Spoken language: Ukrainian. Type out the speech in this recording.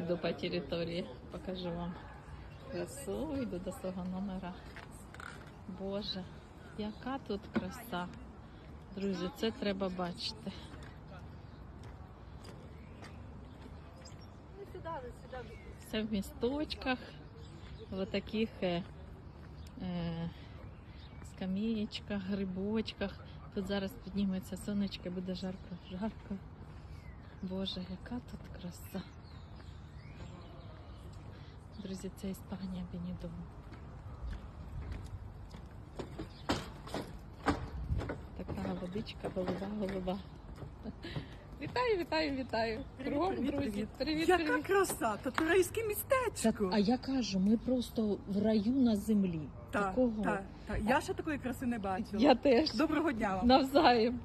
Іду по території, покажу вам красу, йду до свого номера. Боже, яка тут краса. Друзі, це треба бачити. Все в місточках, в таких е, е, скамеєчках, грибочках. Тут зараз підніметься сонечко, буде жарко, жарко. Боже, яка тут краса. Друзі, це Іспанія Бенідомо. Така водичка голуба, голуба. Вітаю, вітаю, вітаю. Кругом, друзі. привіт. Привіт, Яка привіт. краса, то турейське Так, містечко. а я кажу, ми просто в раю на землі. Та, Такого. та, та. Я ще такої краси не бачила. Я теж Доброго дня вам. навзаєм.